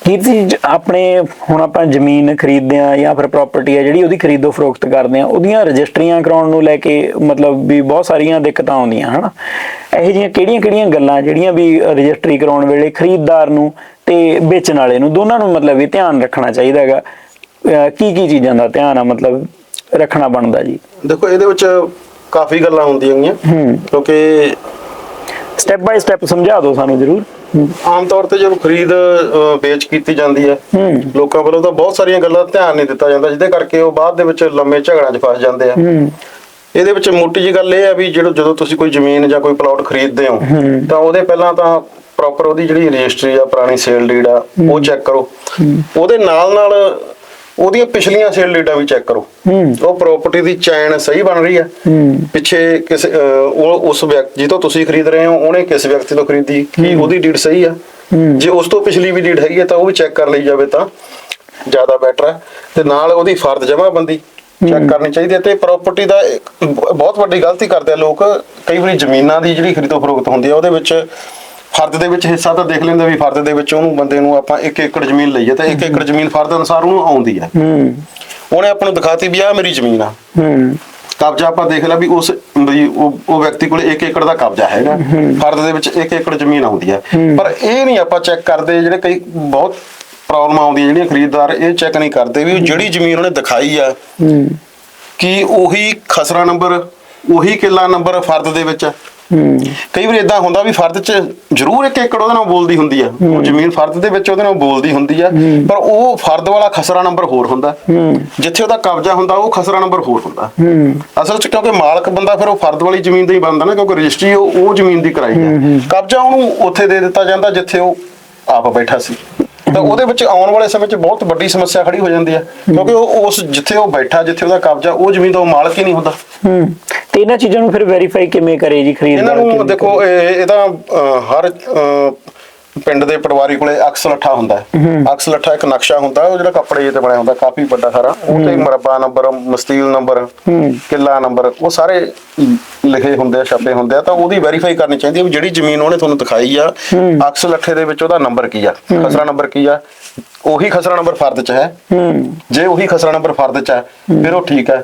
ਜੀ, ਆਪਣੇ ਹੁਣ ਆਪਾਂ ਜ਼ਮੀਨ ਖਰੀਦਦੇ ਆ ਜਾਂ ਫਿਰ ਪ੍ਰਾਪਰਟੀ ਆ ਜਿਹੜੀ ਉਹਦੀ ਖਰੀਦੋ ਫਰੋਖਤ ਕਰਦੇ ਆ ਉਹਦੀਆਂ ਰਜਿਸਟਰੀਆਂ ਕਰਾਉਣ ਨੂੰ ਲੈ ਕੇ ਮਤਲਬ ਵੀ ਬਹੁਤ ਸਾਰੀਆਂ ਦਿੱਕਤਾਂ ਆਉਂਦੀਆਂ ਹਨਾ? ਇਹੋ ਜਿਹੀਆਂ ਕਿਹੜੀਆਂ-ਕਿਹੜੀਆਂ ਗੱਲਾਂ ਜਿਹੜੀਆਂ ਵੀ ਰਜਿਸਟਰੀ ਕਰਾਉਣ ਵੇਲੇ ਖਰੀਦਦਾਰ ਨੂੰ ਤੇ ਵੇਚਣ ਵਾਲੇ ਨੂੰ ਦੋਨਾਂ ਨੂੰ ਮਤਲਬ ਵੀ ਧਿਆਨ ਰੱਖਣਾ ਚਾਹੀਦਾ ਹੈਗਾ। ਕੀ ਕੀ ਚੀਜ਼ਾਂ ਦਾ ਧਿਆਨ ਆ ਮਤਲਬ ਰੱਖਣਾ ਬਣਦਾ ਜੀ? ਦੇਖੋ ਇਹਦੇ ਵਿੱਚ ਕਾਫੀ ਗੱਲਾਂ ਹੁੰਦੀਆਂ ਗੀਆਂ ਹੂੰ। ਕਿਉਂਕਿ ਸਟੈਪ ਬਾਈ ਸਟੈਪ ਸਮਝਾ ਦਿਓ ਸਾਨੂੰ ਜ਼ਰੂਰ। ਆਮ ਤੌਰ ਤੇ ਜਦੋਂ ਖਰੀਦ ਵੇਚ ਕੀਤੀ ਜਾਂਦੀ ਹੈ ਲੋਕਾਂ ਵੱਲੋਂ ਤਾਂ ਬਹੁਤ ਸਾਰੀਆਂ ਗੱਲਾਂ ਧਿਆਨ ਨਹੀਂ ਦਿੱਤਾ ਜਾਂਦਾ ਜਿਹਦੇ ਕਰਕੇ ਉਹ ਬਾਅਦ ਦੇ ਵਿੱਚ ਲੰਮੇ ਝਗੜਾਂ 'ਚ ਫਸ ਜਾਂਦੇ ਆ। ਇਹਦੇ ਵਿੱਚ ਮੋਟੀ ਜੀ ਗੱਲ ਇਹ ਹੈ ਵੀ ਜਦੋਂ ਜਦੋਂ ਤੁਸੀਂ ਕੋਈ ਜ਼ਮੀਨ ਜਾਂ ਕੋਈ ਪਲਾਟ ਖਰੀਦਦੇ ਹੋ ਤਾਂ ਉਹਦੇ ਪਹਿਲਾਂ ਤਾਂ ਪ੍ਰੋਪਰ ਉਹਦੀ ਜਿਹੜੀ ਰਜਿਸਟਰੀ ਆ ਪੁਰਾਣੀ ਸੇਲ ਡੀਡ ਆ ਉਹ ਚੈੱਕ ਕਰੋ। ਉਹਦੇ ਨਾਲ ਨਾਲ ਉਹਦੀਆਂ ਪਿਛਲੀਆਂ ਸੇਲ ਡੀਡਾਂ ਵੀ ਚੈੱਕ ਕਰੋ। ਉਹ ਪ੍ਰਾਪਰਟੀ ਦੀ ਚੈਨ ਸਹੀ ਬਣ ਰਹੀ ਹੈ। ਪਿੱਛੇ ਕਿਸ ਉਹ ਉਸ ਵਿਅਕਤੀ ਤੋਂ ਤੁਸੀਂ ਖਰੀਦ ਰਹੇ ਹੋ ਉਹਨੇ ਕਿਸ ਵਿਅਕਤੀ ਤੋਂ ਖਰੀਦੀ ਕੀ ਉਹਦੀ ਡੀਡ ਸਹੀ ਆ। ਜੇ ਉਸ ਤੋਂ ਪਿਛਲੀ ਵੀ ਡੀਡ ਹੈਗੀ ਹੈ ਤਾਂ ਉਹ ਵੀ ਚੈੱਕ ਕਰ ਲਈ ਜਾਵੇ ਤਾਂ ਜ਼ਿਆਦਾ ਬੈਟਰ ਹੈ। ਤੇ ਨਾਲ ਉਹਦੀ ਫਰਦ ਜਮ੍ਹਾਂਬੰਦੀ ਚੈੱਕ ਕਰਨੀ ਚਾਹੀਦੀ ਹੈ ਤੇ ਪ੍ਰਾਪਰਟੀ ਦਾ ਬਹੁਤ ਵੱਡੀ ਗਲਤੀ ਕਰਦੇ ਆ ਲੋਕ। ਕਈ ਵਾਰੀ ਜ਼ਮੀਨਾਂ ਦੀ ਜਿਹੜੀ ਖਰੀਦੋ ਫਰੋਖਤ ਹੁੰਦੀ ਆ ਉਹਦੇ ਵਿੱਚ ਫਰਦ ਦੇ ਵਿੱਚ ਹਿੱਸਾ ਤਾਂ ਦੇਖ ਲੈਂਦੇ ਵੀ ਫਰਦ ਦੇ ਵਿੱਚ ਉਹਨੂੰ ਬੰਦੇ ਨੂੰ ਆਪਾਂ 1 ਏਕੜ ਜ਼ਮੀਨ ਲਈਏ ਤਾਂ 1 ਏਕੜ ਜ਼ਮੀਨ ਫਰਦ ਅਨੁਸਾਰ ਉਹਨੂੰ ਆਉਂਦੀ ਹੈ। ਹੂੰ। ਉਹਨੇ ਆਪਾਂ ਨੂੰ ਦਿਖਾਤੀ ਵੀ ਆਹ ਮੇਰੀ ਜ਼ਮੀਨ ਆ। ਹੂੰ। ਕਬਜ਼ਾ ਆਪਾਂ ਦੇਖ ਲਿਆ ਵੀ ਉਸ ਵੀ ਉਹ ਵਿਅਕਤੀ ਕੋਲ 1 ਏਕੜ ਦਾ ਕਬਜ਼ਾ ਹੈਗਾ। ਫਰਦ ਦੇ ਵਿੱਚ 1 ਏਕੜ ਜ਼ਮੀਨ ਆਉਂਦੀ ਹੈ। ਪਰ ਇਹ ਨਹੀਂ ਆਪਾਂ ਚੈੱਕ ਕਰਦੇ ਜਿਹੜੇ ਕਈ ਬਹੁਤ ਪ੍ਰੋਬਲਮ ਆਉਂਦੀਆਂ ਜਿਹੜੀਆਂ ਖਰੀਦਦਾਰ ਇਹ ਚੈੱਕ ਨਹੀਂ ਕਰਦੇ ਵੀ ਉਹ ਜਿਹੜੀ ਜ਼ਮੀਨ ਉਹਨੇ ਦਿਖਾਈ ਆ। ਹੂੰ। ਕਿ ਉਹੀ ਖਸਰਾ ਨੰਬਰ ਉਹੀ ਕਿੱਲਾ ਨੰਬਰ ਫਰਦ ਦੇ ਵਿੱਚ ਕਈ ਵਾਰ ਇਦਾਂ ਹੁੰਦਾ ਵੀ ਫਰਦ 'ਚ ਜ਼ਰੂਰ ਇੱਕ ਏਕੜ ਉਹਦੇ ਨਾਲ ਬੋਲਦੀ ਹੁੰਦੀ ਆ। ਉਹ ਜ਼ਮੀਨ ਫਰਦ ਦੇ ਵਿੱਚ ਉਹਦੇ ਨਾਲ ਬੋਲਦੀ ਹੁੰਦੀ ਆ। ਪਰ ਉਹ ਫਰਦ ਵਾਲਾ ਖਸਰਾ ਨੰਬਰ ਹੋਰ ਹੁੰਦਾ। ਜਿੱਥੇ ਉਹਦਾ ਕਬਜ਼ਾ ਹੁੰਦਾ ਉਹ ਖਸਰਾ ਨੰਬਰ ਹੋਰ ਹੁੰਦਾ। ਅਸਲ 'ਚ ਕਿਉਂਕਿ ਮਾਲਕ ਬੰਦਾ ਫਿਰ ਉਹ ਫਰਦ ਵਾਲੀ ਜ਼ਮੀਨ ਦਾ ਹੀ ਬਣਦਾ ਨਾ ਕਿਉਂਕਿ ਰਜਿਸਟਰੀ ਉਹ ਉਹ ਜ਼ਮੀਨ ਦੀ ਕਰਾਈ ਹੈ ਕਬਜ਼ਾ ਉਹਨੂੰ ਉੱਥੇ ਦੇ ਦਿੱਤਾ ਜਾਂਦਾ ਜਿੱਥੇ ਉਹ ਆਪ ਬੈਠਾ ਸੀ। ਤਾਂ ਉਹਦੇ ਵਿੱਚ ਆਉਣ ਵਾਲੇ ਸਮੇਂ 'ਚ ਬਹੁਤ ਵੱਡੀ ਸਮੱਸਿਆ ਖੜੀ ਹੋ ਜਾਂਦੀ ਹੈ ਕਿਉਂਕਿ ਉਹ ਉਸ ਜਿੱਥੇ ਉਹ ਬੈਠਾ ਜਿੱਥੇ ਉਹਦਾ ਕਬਜ਼ਾ ਉਹ ਜ਼ਮੀਨ ਦਾ ਉਹ ਮਾਲਕ ਹੀ ਨਹੀਂ ਹੁੰਦਾ। ਹੂੰ। ਤੇ ਇਹਨਾਂ ਚੀਜ਼ਾਂ ਨੂੰ ਫਿਰ ਵੈਰੀਫਾਈ ਕਿਵੇਂ ਕਰੇ ਜੀ ਖਰੀਦਦਾਰ ਇਹਨਾਂ ਨੂੰ ਦੇਖੋ ਇਹ- ਇਹਦਾ ਅਹ, ਹਰ ਅਹ, ਪਿੰਡ ਦੇ ਪਟਵਾਰੀ ਕੋਲੇ ਅਕਸ ਲੱਠਾ ਹੁੰਦਾ ਹੈ। ਅਕਸ ਲੱਠਾ ਇੱਕ ਨਕਸ਼ਾ ਹੁੰਦਾ ਉਹ ਜਿਹੜਾ ਕੱਪੜੇ ਜਿਹੇ ਤੇ ਬਣਿਆ ਹੁੰਦਾ ਕਾਫੀ ਵੱਡਾ ਸਾਰਾ। ਉਹ ਤੇ ਮਰਬਾ ਨੰਬਰ ਮਸਤੀਲ ਨੰਬਰ ਕਿੱਲਾ ਨੰਬਰ ਉਹ ਸਾਰੇ ਲਿਖੇ ਹੁੰਦੇ ਆ ਛਾਪੇ ਹੁੰਦੇ ਆ ਤਾਂ ਉਹਦੀ ਵੈਰੀਫਾਈ ਕਰਨੀ ਚਾਹੀਦੀ ਹੈ ਵੀ ਜਿਹੜੀ ਜ਼ਮੀਨ ਉਹਨੇ ਤੁਹਾਨੂੰ ਦਿਖਾਈ ਆ ਅਕਸ ਲੱਠੇ ਦੇ ਵਿੱਚ ਉਹਦਾ ਨੰਬਰ ਕੀ ਆ ਖਸਰਾ ਨੰਬਰ ਕੀ ਆ ਉਹੀ ਖਸਰਾ ਨੰਬਰ ਫਰਦ ਚ ਹੈ। ਜੇ ਉਹੀ ਖਸਰਾ ਨੰਬਰ ਫਰਦ ਚ ਹੈ ਫਿਰ ਉਹ ਠੀਕ ਹੈ।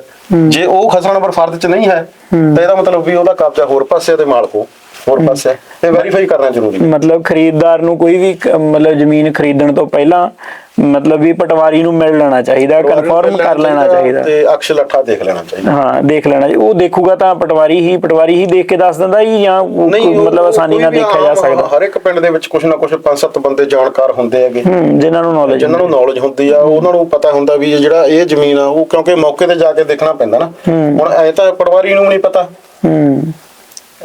ਜੇ ਉਹ ਖਸਰਾ ਨੰਬਰ ਫਰਦ ਚ ਨਹੀਂ ਹੈ ਤਾਂ ਇਹਦਾ ਮਤਲਬ ਵੀ ਉਹਦਾ ਕਬਜ਼ਾ ਹੋਰ ਪਾਸੇ ਤੇ ਮਾਲਕੋ ਹੋਰ ਪਾਸੇ ਹੈ। ਇਹ ਵੈਰੀਫਾਈ ਕਰਨਾ ਜ਼ਰੂਰੀ ਹੈ। ਮਤਲਬ ਖਰੀਦਦਾਰ ਨੂੰ ਕੋਈ ਵੀ ਮਤਲਬ ਜ਼ਮੀਨ ਖਰੀਦਣ ਤੋਂ ਪਹਿਲਾਂ ਮਤਲਬ ਵੀ ਪਟਵਾਰੀ ਨੂੰ ਮਿਲ ਲੈਣਾ ਚਾਹੀਦਾ ਕਨਫਰਮ ਕਰ ਲੈਣਾ ਚਾਹੀਦਾ ਤੇ ਅਕਸ਼ ਲੱਠਾ ਦੇਖ ਲੈਣਾ ਚਾਹੀਦਾ। ਹਾਂ ਦੇਖ ਲੈਣਾ। ਉਹ ਦੇਖੂਗਾ ਤਾਂ ਪਟਵਾਰੀ ਹੀ ਪਟਵਾਰੀ ਹੀ ਦੇਖ ਕੇ ਦੱਸ ਦਿੰਦਾ ਜੀ ਜਾਂ ਮਤਲਬ ਆਸਾਨੀ ਨਾਲ ਦੇਖਿਆ ਜਾ ਸਕਦਾ। ਹਰ ਇੱਕ ਪਿੰਡ ਦੇ ਵਿੱਚ ਕੁਝ ਨਾ ਕੁਝ ਪੰਜ ਸੱਤ ਬੰਦੇ ਜਾਣਕਾਰ ਹੁੰਦੇ ਹੈਗੇ। ਹੂੰ ਜਿਨ੍ਹਾਂ ਨੂੰ ਨੌਲੇਜ ਜਿਨ੍ਹਾਂ ਨੂੰ ਨੌਲੇਜ ਹੁੰਦੀ ਆ ਉਹਨਾਂ ਨੂੰ ਪਤਾ ਹੁੰਦਾ ਵੀ ਜਿਹੜਾ ਇਹ ਜ਼ਮੀਨ ਆ ਉਹ ਕਿਉਂਕਿ ਮੌਕੇ ਤੇ ਜਾ ਕੇ ਦੇਖਣਾ ਪੈਂਦਾ ਨਾ। ਹੁਣ ਐ ਤਾਂ ਪਟਵਾਰੀ ਨੂੰ ਨਹੀਂ ਪਤਾ। ਹੂੰ।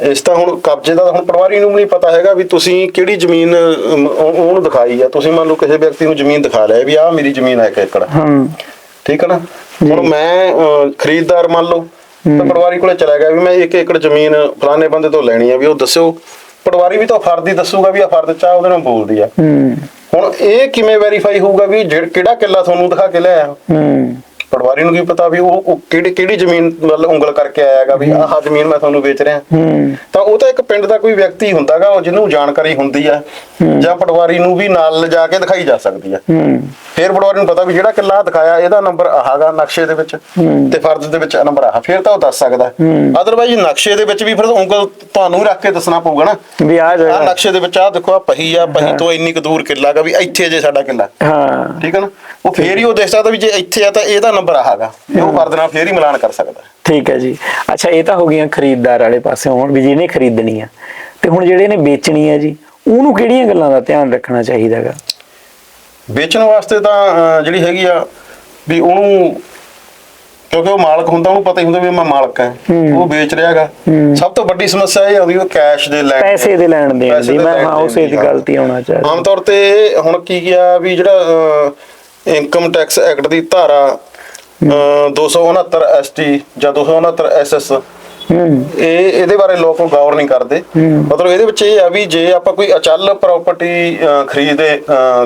ਇਸ ਤਾਂ ਹੁਣ ਕਬਜ਼ੇ ਦਾ ਹੁਣ ਪਟਵਾਰੀ ਨੂੰ ਵੀ ਨਹੀਂ ਪਤਾ ਹੈਗਾ ਵੀ ਤੁਸੀਂ ਕਿਹੜੀ ਜ਼ਮੀਨ ਅਮ, ਉਹ- ਉਹਨੂੰ ਦਿਖਾਈ ਆ। ਤੁਸੀਂ ਮੰਨ ਲਓ ਕਿਸੇ ਵਿਅਕਤੀ ਨੂੰ ਜ਼ਮੀਨ ਦਿਖਾ ਲਿਆ ਵੀ ਆਹ ਮੇਰੀ ਜ਼ਮੀਨ ਹੈ ਇੱਕ ਏਕੜ। ਹੂੰ। ਠੀਕ ਹੈ ਨਾ? ਹੁਣ ਮੈਂ ਅਹ, ਖਰੀਦਦਾਰ ਮੰਨ ਲਓ ਤਾਂ ਪਟਵਾਰੀ ਕੋਲੇ ਚਲਾ ਗਿਆ ਵੀ ਮੈਂ ਇੱਕ ਏਕੜ ਜ਼ਮੀਨ ਫਲਾਣੇ ਬੰਦੇ ਤੋਂ ਲੈਣੀ ਆ ਵੀ ਉਹ ਦੱਸਿਓ। ਪਟਵਾਰੀ ਵੀ ਤਾਂ ਫਰਦ ਹੀ ਦੱਸੂਗਾ ਵੀ ਆ ਫਰਦ ਚਾ ਉਹਦੇ ਨਾਲ ਬੋਲਦੀ ਆ। ਹੂੰ। ਹੁਣ ਇਹ ਕਿਵੇਂ ਵੈਰੀਫਾਈ ਹੋਊਗਾ ਵੀ ਜਿਹੜਾ- ਕਿਹੜਾ ਕਿੱਲਾ ਤੁਹਾਨੂੰ ਦਿਖਾ ਕੇ ਲਿਆਇਆ? ਹੂੰ। ਪਟਵਾਰੀ ਨੂੰ ਕੀ ਪਤਾ ਵੀ ਉਹ ਉਹ ਕਿਹੜੀ ਕਿਹੜੀ ਜ਼ਮੀਨ ਵੱਲ ਉਂਗਲ ਕਰਕੇ ਆਇਆਗਾ ਵੀ ਆਹ ਜ਼ਮੀਨ ਮੈਂ ਤੁਹਾਨੂੰ ਵੇਚ ਰਿਹਾ। ਤਾਂ ਉਹ ਤਾਂ ਇੱਕ ਪਿੰਡ ਦਾ ਕੋਈ ਵਿਅਕਤੀ ਹੁੰਦਾਗਾ ਉਹ ਜਿਹਨੂੰ ਜਾਣਕਾਰੀ ਹੁੰਦੀ ਆ। ਜਾਂ ਪਟਵਾਰੀ ਨੂੰ ਵੀ ਨਾਲ ਲਿਜਾ ਕੇ ਦਿਖਾਈ ਜਾ ਸਕਦੀ ਆ। ਫਿਰ ਪਟਵਾਰੀ ਨੂੰ ਪਤਾ ਵੀ ਜਿਹੜਾ ਕਿੱਲਾ ਦਿਖਾਇਆ ਇਹਦਾ ਨੰਬਰ ਆਹਾਗਾ ਨਕਸ਼ੇ ਦੇ ਵਿੱਚ ਤੇ ਫਰਜ਼ ਦੇ ਵਿੱਚ ਨੰਬਰ ਆਹ ਫਿਰ ਤਾਂ ਉਹ ਦੱਸ ਸਕਦਾ। ਅਦਰਵਾਈਜ਼ ਨਕਸ਼ੇ ਦੇ ਵਿੱਚ ਵੀ ਫਿਰ ਉਂਗਲ ਤੁਹਾਨੂੰ ਰੱਖ ਕੇ ਦੱਸਣਾ ਪਊਗਾ ਨਾ। ਵੀ ਆ ਆਹ ਜਗ੍ਹਾ ਨਕਸ਼ੇ ਦੇ ਵਿੱਚ ਆਹ ਦੇਖੋ ਆ ਪਹੀ ਆ ਪਹੀ ਤੋਂ ਇੰਨੀ ਕੁ ਦੂਰ ਕਿੱਲਾ ਗਾ ਵੀ ਇੱਥੇ ਜੇ ਸਾਡਾ ਕਿੱਲਾ। ਹਾਂ। ਠੀਕ ਹੈ ਨਾ? ਉਹ ਫੇਰ ਹੀ ਉਹ ਦੇਖ ਸਕਦਾ ਵੀ ਜੇ ਇੱਥੇ ਆ ਤਾਂ ਇਹਦਾ ਨੰਬਰ ਆਹਾਗਾ ਉਹ ਫਰਦ ਨਾਲ ਫੇਰ ਹੀ ਮਿਲਾਨ ਕਰ ਸਕਦਾ ਠੀਕ ਹੈ ਜੀ। ਅੱਛਾ ਇਹ ਤਾਂ ਹੋ ਗਈਆਂ ਖਰੀਦਦਾਰ ਵਾਲੇ ਪਾਸੇ ਹੁਣ ਵੀ ਜਿਹਨੇ ਖਰੀਦਣੀ ਆ ਤੇ ਹੁਣ ਜਿਹੜੇ ਨੇ ਵੇਚਣੀ ਆ ਜੀ ਉਹਨੂੰ ਕਿਹੜੀਆਂ ਗੱਲਾਂ ਦਾ ਧਿਆਨ ਰੱਖਣਾ ਚਾਹੀਦਾ ਹੈਗਾ? ਵੇਚਣ ਵਾਸਤੇ ਤਾਂ ਜਿਹੜੀ ਹੈਗੀ ਆ ਵੀ ਉਹਨੂੰ ਕਿਉਂਕਿ ਉਹ ਮਾਲਕ ਹੁੰਦਾ ਉਹਨੂੰ ਪਤਾ ਹੀ ਹੁੰਦਾ ਵੀ ਮੈਂ ਮਾਲਕ ਹਾਂ। ਉਹ ਵੇਚ ਰਿਹਾਗਾ ਸਭ ਤੋਂ ਵੱਡੀ ਸਮੱਸਿਆ ਇਹ ਆਉਂਦੀ ਉਹ ਕੈਸ਼ ਦੇ ਲੈਣ ਪੈਸੇ ਦੇ। ਲੈਣ ਦੀ। ਦੇ ਮੈਂ ਹਾਂ ਉਸੇ ਦੀ। ਗਲਤੀ ਆਉਣਾ ਚਾਹੀਦਾ। ਆਮ ਤੌਰ ਤੇ ਹੁਣ ਕੀ ਗਿਆ ਵੀ ਜਿਹੜਾ ਇਨਕਮ ਟੈਕਸ ਐਕਟ ਦੀ ਧਾਰਾ 269 ਐਸਟੀ ਜਾਂ 269 ਐਸਐਸ ਇਹ ਇਹਦੇ ਬਾਰੇ ਲੋਕ ਗੌਰ ਨਹੀਂ ਕਰਦੇ। ਮਤਲਬ ਇਹਦੇ ਵਿੱਚ ਇਹ ਆ ਵੀ ਜੇ ਆਪਾਂ ਕੋਈ ਅਚਲ ਪ੍ਰਾਪਰਟੀ ਖਰੀਦੇ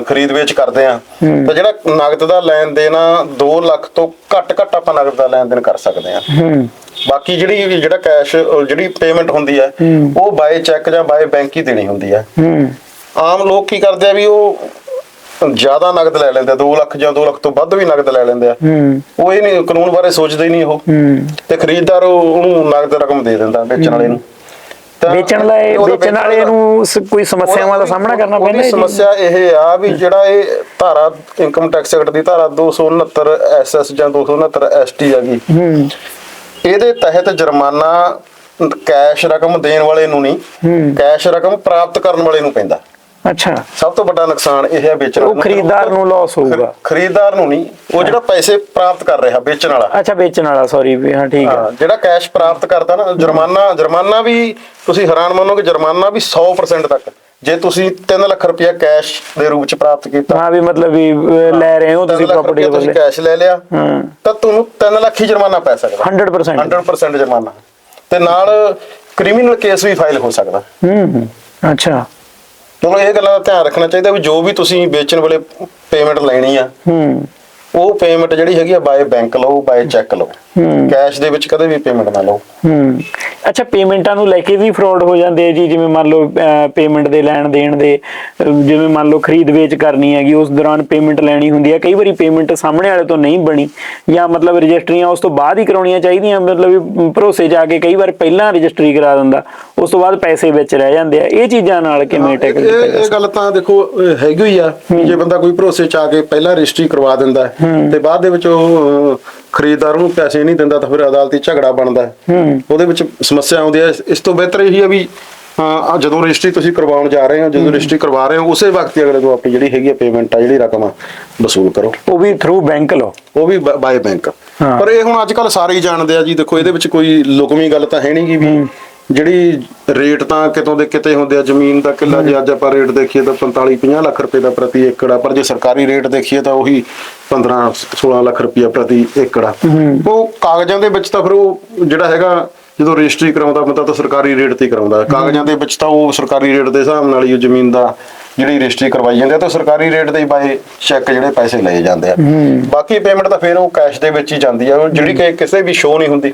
ਖਰੀਦ ਵੇਚ ਕਰਦੇ ਆ ਤਾਂ ਜਿਹੜਾ ਨਗਦ ਦਾ ਲੈਣ ਦੇਣ ਆ 2 ਲੱਖ ਤੋਂ ਘੱਟ ਘੱਟ ਆਪਾਂ ਨਗਦ ਦਾ ਲੈਣ ਦੇਣ ਕਰ ਸਕਦੇ ਆ। ਹੂੰ। ਬਾਕੀ ਜਿਹੜੀ ਜਿਹੜਾ ਕੈਸ਼ ਜਿਹੜੀ ਪੇਮੈਂਟ ਹੁੰਦੀ ਹੈ। ਉਹ ਬਾਏ ਚੈੱਕ ਜਾਂ ਬਾਏ ਬੈਂਕ ਹੀ ਦੇਣੀ ਹੁੰਦੀ ਹੂੰ। ਆਮ ਲੋਕ ਕੀ ਕਰਦੇ ਆ ਵੀ ਉਹ ਜ਼ਿਆਦਾ ਨਗਦ ਲੈ ਲੈਂਦੇ ਆ 2 ਲੱਖ ਜਾਂ 2 ਲੱਖ ਤੋਂ ਵੱਧ ਵੀ ਨਗਦ ਲੈ ਲੈਂਦੇ ਆ। ਹੂੰ। ਉਹ ਇਹ ਨਹੀਂ ਕਾਨੂੰਨ ਬਾਰੇ ਸੋਚਦੇ ਹੀ ਨਹੀਂ ਉਹ। ਹੂੰ। ਤੇ ਖਰੀਦਦਾਰ ਉਹ- ਉਹਨੂੰ ਨਗਦ ਰਕਮ ਦੇ ਦਿੰਦਾ ਵੇਚਣ ਵਾਲੇ ਨੂੰ। ਤਾਂ ਵੇਚਣ ਵਾਲੇ ਉਹਦਾ ਵੇਚਣ ਵਾਲੇ ਨੂੰ ਸ- ਕੋਈ ਸਮੱਸਿਆਵਾਂ ਦਾ ਸਾਹਮਣਾ ਕਰਨਾ ਉਹਦੀ ਪੈਂਦਾ ਹੈ ਜੀ? ਸਮੱਸਿਆ ਇਹ ਆ ਵੀ ਜਿਹੜਾ ਇਹ ਧਾਰਾ ਇਨਕਮ ਟੈਕਸ ਐਕਟ ਦੀ ਧਾਰਾ 269 ਐਸਐਸ ਜਾਂ 269 ਐਸਟੀ ਹੈਗੀ। ਹੂੰ। ਇਹਦੇ ਤਹਿਤ ਜੁਰਮਾਨਾ ਕੈਸ਼ ਰਕਮ ਦੇਣ ਵਾਲੇ ਨੂੰ ਨਹੀਂ ਹੂੰ। ਕੈਸ਼ ਰਕਮ ਪ੍ਰਾਪਤ ਕਰਨ ਵਾਲੇ ਨੂੰ ਪੈਂਦਾ। ਅੱਛਾ। ਸਭ ਤੋਂ ਵੱਡਾ ਨੁਕਸਾਨ ਇਹ ਹੈ ਵੇਚਣ ਉਹ। ਖਰੀਦਦਾਰ ਨੂੰ loss ਹੋਊਗਾ। ਖਰੀ- ਖਰੀਦਦਾਰ ਨੂੰ ਨਹੀਂ ਉਹ ਜਿਹੜਾ ਪੈਸੇ ਪ੍ਰਾਪਤ ਕਰ ਰਿਹਾ ਵੇਚਣ ਵਾਲਾ। ਅੱਛਾ ਵੇਚਣ ਵਾਲਾ ਸੌਰੀ ਵੀ ਹਾਂ ਠੀਕ ਹਾਂ, ਜਿਹੜਾ ਕੈਸ਼ ਪ੍ਰਾਪਤ ਕਰਦਾ ਨਾ ਜੁਰਮਾਨਾ ਜੁਰਮਾਨਾ ਵੀ ਤੁਸੀਂ ਹੈਰਾਨ ਮੰਨੋਗੇ ਜੁਰਮਾਨਾ ਵੀ 100% ਤੱਕ। ਜੇ ਤੁਸੀਂ 3 ਲੱਖ ਰੁਪਇਆ ਕੈਸ਼ ਦੇ ਰੂਪ ਚ ਪ੍ਰਾਪਤ ਕੀਤਾ ਹਾਂ ਵੀ ਮਤਲਬ ਵੀ ਲੈ ਰਹੇ ਹੋ 3 ਤੁਸੀਂ ਪ੍ਰਾਪਰਟੀ ਦੇ ਬਦਲੇ। ਕੈਸ਼ ਲੈ ਲਿਆ ਹਾਂ। ਤਾਂ ਤੁਹਾਨੂੰ 3 ਲੱਖ ਹੀ ਜੁਰਮਾਨਾ ਪੈ ਸਕਦਾ। 100% 100% ਜੁਰਮਾਨਾ। ਤੇ ਨਾਲ ਕ੍ਰਿਮੀਨਲ ਕੇਸ ਵੀ ਫਾਈਲ ਹੋ ਸਕਦਾ। ਹੂੰ ਹੂੰ ਅੱਛਾ। ਤੁਹਾਨੂੰ ਇਹ ਗੱਲਾਂ ਦਾ ਧਿਆਨ ਰੱਖਣਾ ਚਾਹੀਦਾ ਵੀ ਜੋ ਵੀ ਤੁਸੀਂ ਵੇਚਣ ਵੇਲੇ ਪੇਮੈਂਟ ਲੈਣੀ ਆ, ਹੂੰ। ਉਹ ਪੇਮੈਂਟ ਜਿਹੜੀ ਹੈਗੀ ਆ ਬਾਏ ਬੈਂਕ ਲਓ ਬਾਏ ਚੈੱਕ ਲਓ। ਕੈਸ਼ ਦੇ ਵਿੱਚ ਕਦੇ ਵੀ ਪੇਮੈਂਟ ਨਾ ਲਓ। ਹੂੰ। ਅੱਛਾ ਪੇਮੈਂਟਾਂ ਨੂੰ ਲੈ ਕੇ ਵੀ ਫਰਾਡ ਹੋ ਜਾਂਦੇ ਆ ਜੀ ਜਿਵੇਂ ਮੰਨ ਲਓ ਪੇਮੈਂਟ ਦੇ ਲੈਣ ਦੇਣ ਦੇ ਜਿਵੇਂ ਮੰਨ ਲਓ ਖਰੀਦ ਵੇਚ ਕਰਨੀ ਹੈਗੀ ਉਸ ਦੌਰਾਨ ਪੇਮੈਂਟ ਲੈਣੀ ਹੁੰਦੀ ਹੈ ਕਈ ਵਾਰੀ ਪੇਮੈਂਟ ਸਾਹਮਣੇ ਵਾਲੇ ਤੋਂ ਨਹੀਂ ਬਣੀ ਜਾਂ ਮਤਲਬ ਰਜਿਸਟਰੀਆਂ ਉਸ ਤੋਂ ਬਾਅਦ ਹੀ ਕਰਾਉਣੀਆਂ ਚਾਹੀਦੀਆਂ ਮਤਲਬ ਭਰੋਸੇ ਜਾ ਕੇ ਕਈ ਵਾਰ ਪਹਿਲਾਂ ਰਜਿਸਟਰੀ ਕਰਾ ਦਿੰਦਾ ਉਸ ਤੋਂ ਬਾਅਦ ਪੈਸੇ ਵਿੱਚ ਰਹਿ ਜਾਂਦੇ ਆ। ਇਹ ਚੀਜ਼ਾਂ ਨਾਲ ਕਿਵੇਂ ਟੈਕਲ ਇਹ ਇਹ ਗੱਲ ਤਾਂ ਦੇਖੋ ਹੈਗੀ ਹੀ ਆ ਜੇ ਬੰਦਾ ਕੋਈ ਭਰੋਸੇ ਚ ਆ ਕੇ ਪਹਿਲਾਂ ਰਜਿਸਟਰੀ ਕਰਵਾ ਦਿੰਦਾ ਤੇ ਬਾਅਦ ਦੇ ਵਿੱਚ ਉਹ ਖਰੀਦਦਾਰ ਨੂੰ ਪੈਸੇ ਨਹੀਂ ਦਿੰਦਾ ਤਾਂ ਫਿਰ ਅਦਾਲਤੀ ਝਗੜਾ ਬਣਦਾ ਹੈ। ਹੂੰ। ਉਹਦੇ ਵਿੱਚ ਸਮੱਸਿਆ ਆਉਂਦੀ ਹੈ। ਇਸ ਤੋਂ ਬਿਹਤਰ ਇਹੀ ਆ ਵੀ ਹਾਂ ਆਹ ਜਦੋਂ ਰਜਿਸਟਰੀ ਤੁਸੀਂ ਕਰਵਾਉਣ ਜਾ ਰਹੇ ਹੋ ਜਦੋਂ ਰਜਿਸਟਰੀ ਕਰਵਾ ਰਹੇ ਹੋ ਉਸੇ ਵਕਤ ਹੀ ਅਗਲੇ ਤੋਂ ਆਪਣੀ ਜਿਹੜੀ ਹੈਗੀ ਆ ਪੇਮੈਂਟ ਆ ਜਿਹੜੀ ਰਕਮ ਆ ਵਸੂਲ ਕਰੋ। ਉਹ ਵੀ ਥਰੂ ਬੈਂਕ ਲਓ। ਉਹ ਵੀ ਬਾਏ ਬੈਂਕ ਹਾਂ। ਪਰ ਇਹ ਹੁਣ ਅੱਜ ਕੱਲ ਸਾਰੇ ਹੀ ਜਾਣਦੇ ਆ ਜੀ ਦੇਖੋ ਇਹਦੇ ਵਿੱਚ ਕੋਈ ਲੁਕਵੀਂ ਗੱਲ ਤਾਂ ਹੈ ਨਹੀਂ ਗੀ ਵੀ ਜਿਹੜੀ ਰੇਟ ਤਾਂ ਕਿਤੋਂ ਦੇ ਕਿਤੇ ਹੁੰਦੇ ਆ ਜ਼ਮੀਨ ਦਾ ਕਿੱਲਾ ਜੇ ਅੱਜ ਆਪਾਂ ਰੇਟ ਦੇਖੀਏ ਤਾਂ 45 50 ਲੱਖ ਰੁਪਏ ਦਾ ਪ੍ਰਤੀ ਏਕੜ ਆ ਪਰ ਜੇ ਸਰਕਾਰੀ ਰੇਟ ਦੇਖੀਏ ਤਾਂ ਉਹੀ 15 16 ਲੱਖ ਰੁਪਏ ਪ੍ਰਤੀ ਏਕੜ ਆ। ਉਹ ਕਾਗਜ਼ਾਂ ਦੇ ਵਿੱਚ ਤਾਂ ਫਿਰ ਉਹ ਜਿਹੜਾ ਹੈਗਾ ਜਦੋਂ ਰਜਿਸਟਰੀ ਕਰਾਉਂਦਾ ਬੰਦਾ ਤਾਂ ਸਰਕਾਰੀ ਰੇਟ ਤੇ ਕਰਾਉਂਦਾ। ਕਾਗਜ਼ਾਂ ਦੇ ਵਿੱਚ ਤਾਂ ਉਹ ਸਰਕਾਰੀ ਰੇਟ ਦੇ ਹਿਸਾਬ ਨਾਲ ਹੀ ਉਹ ਜ਼ਮੀਨ ਦਾ ਜਿਹੜੀ ਰਜਿਸਟਰੀ ਕਰਵਾਈ ਜਾਂਦੀ ਆ ਤਾਂ ਸਰਕਾਰੀ ਰੇਟ ਦੇ ਹੀ ਬਾਏ ਚੈੱਕ ਜਿਹੜੇ ਪੈਸੇ ਲਏ ਜਾਂਦੇ ਆ। ਬਾਕੀ ਪੇਮੈਂਟ ਤਾਂ ਫਿਰ ਉਹ ਕੈਸ਼ ਦੇ ਵਿੱਚ ਹੀ ਜਾਂਦੀ ਆ ਜਿਹੜੀ ਕਿ ਕਿਸੇ ਵੀ ਸ਼ੋ ਨਹੀਂ ਹੁੰਦੀ।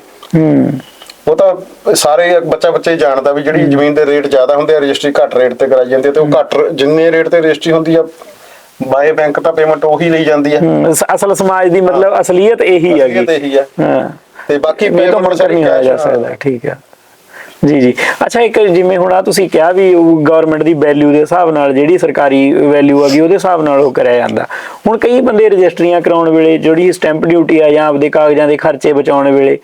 ਉਹ ਤਾਂ ਸਾਰੇ ਬੱਚਾ ਬੱਚਾ ਹੀ ਜਾਣਦਾ ਵੀ ਜਿਹੜੀ ਜ਼ਮੀਨ ਦੇ ਰੇਟ ਜ਼ਿਆਦਾ ਹੁੰਦੇ ਆ ਰਜਿਸਟਰੀ ਘੱਟ ਰੇਟ ਤੇ ਕਰਾਈ ਜਾਂਦੀ ਆ ਤੇ ਉਹ ਘੱਟ ਜਿੰਨੇ ਰੇਟ ਤੇ ਰਜਿਸਟਰੀ ਹੁੰਦੀ ਆ ਬਾਏ ਬੈਂਕ ਤਾਂ ਪੇਮੈਂਟ ਉਹੀ ਲਈ ਜਾਂਦੀ ਆ। ਹੂੰ, ਅਸਲ ਸਮਾਜ ਦੀ ਮਤਲਬ ਅਸਲੀਅਤ ਇਹੀ ਹੈਗੀ। ਅਸਲੀਅਤ ਇਹੀ ਆ। ਹਾਂ। ਤੇ ਬਾਕੀ ਸਾਰੀ ਨਹੀਂ ਹੋਇਆ ਜਾ ਸਕਦਾ ਠੀਕ ਹੈ ਜੀ ਜੀ। ਅੱਛਾ, ਇੱਕ ਜਿਵੇਂ ਹੁਣ ਆ ਤੁਸੀਂ ਕਿਹਾ ਵੀ ਗਵਰਨਮੈਂਟ ਦੀ ਵੈਲਿਊ ਦੇ ਹਿਸਾਬ ਨਾਲ ਜਿਹੜੀ ਸਰਕਾਰੀ ਵੈਲਿਊ ਹੈਗੀ ਉਹਦੇ ਹਿਸਾਬ ਨਾਲ ਉਹ ਕਰਿਆ ਜਾਂਦਾ। ਹੁਣ ਕਈ ਬੰਦੇ ਰਜਿਸਟਰੀਆਂ ਕਰਾਉਣ ਵੇਲੇ ਜਿਹੜੀ ਸਟੈਂਪ ਡਿਊਟੀ ਆ ਜਾਂ ਆਪਦੇ ਕਾਗਜ਼ਾਂ ਦੇ ਖਰਚੇ ਬਚਾਉਣ ਵੇਲੇ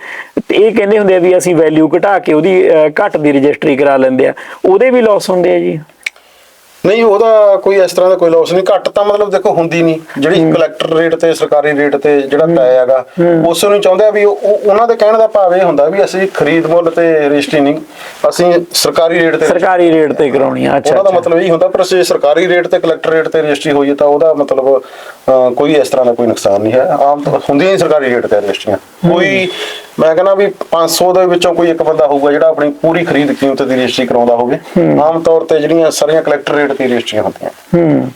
ਇਹ ਕਹਿੰਦੇ ਹੁੰਦੇ ਆ ਵੀ ਅਸੀਂ ਵੈਲਿਊ ਘਟਾ ਕੇ ਉਹਦੀ ਘੱਟ ਦੀ ਰਜਿਸਟਰੀ ਕਰਾ ਲੈਂਦੇ ਆ। ਉਹਦੇ ਵੀ ਲਾਸ ਹੁੰਦੇ ਆ ਜੀ। ਨਹੀਂ ਉਹਦਾ ਕੋਈ ਇਸ ਤਰ੍ਹਾਂ ਦਾ ਕੋਈ ਲਾਸ ਨਹੀਂ। ਘੱਟ ਤਾਂ ਮਤਲਬ ਦੇਖੋ ਹੁੰਦੀ ਨਹੀਂ। ਜਿਹੜੀ ਕਲੈਕਟਰ ਰੇਟ ਤੇ ਸਰਕਾਰੀ ਰੇਟ ਤੇ ਜਿਹੜਾ ਤੈਅ ਹੈਗਾ ਉਸ ਨੂੰ ਚਾਹੁੰਦੇ ਆ ਵੀ ਉਹ- ਉਹ- ਉਹਨਾਂ ਦੇ ਕਹਿਣ ਦਾ ਭਾਵ ਇਹ ਹੁੰਦਾ ਵੀ ਅਸੀਂ ਖਰੀਦ ਮੁੱਲ ਤੇ ਰਜਿਸਟਰੀ ਨਹੀਂ ਅਸੀਂ ਸਰਕਾਰੀ ਰੇਟ ਤੇ ਸਰਕਾਰੀ ਰੇਟ ਤੇ ਕਰਾਉਣੀ ਆ। ਅੱਛਾ ਉਹਦਾ। ਮਤਲਬ ਇਹ ਹੁੰਦਾ ਪਰ ਜੇ ਸਰਕਾਰੀ ਰੇਟ ਤੇ ਕਲੈਕਟਰ ਰੇਟ ਤੇ ਰਜਿਸਟਰੀ ਹੋਈ ਤਾਂ ਉਹਦਾ ਮਤਲਬ ਕੋਈ ਇਸ ਤਰ੍ਹਾਂ ਦਾ ਕੋਈ ਨੁਕਸਾਨ ਨਹੀਂ ਹੈ। ਆਮ ਤਾਂ ਹੁੰਦੀਆਂ ਹੀ ਸਰਕਾਰੀ ਰੇਟ ਤੇ ਰਜਿਸਟਰੀਆਂ। ਕੋਈ ਮੈਂ ਕਹਿੰਦਾ ਵੀ 500 ਦੇ ਵਿੱਚੋਂ ਕੋਈ ਇੱਕ ਬੰਦਾ ਹੋਊਗਾ ਜਿਹੜਾ ਆਪਣੀ ਪੂਰੀ ਖਰੀਦ ਕੀਮਤ ਦੀ ਰਜਿਸਟਰੀ ਕਰਾਉਂਦਾ ਹੋਵੇ। ਆਮ ਤੌਰ ਤੇ ਜਿਹੜੀਆਂ ਸਾਰੀਆਂ ਕਲੈਕਟਰ ਰੇਟ ਤੇ ਰਜਿਸਟਰੀਆਂ ਹੁੰਦੀਆਂ। ਹੂੰ।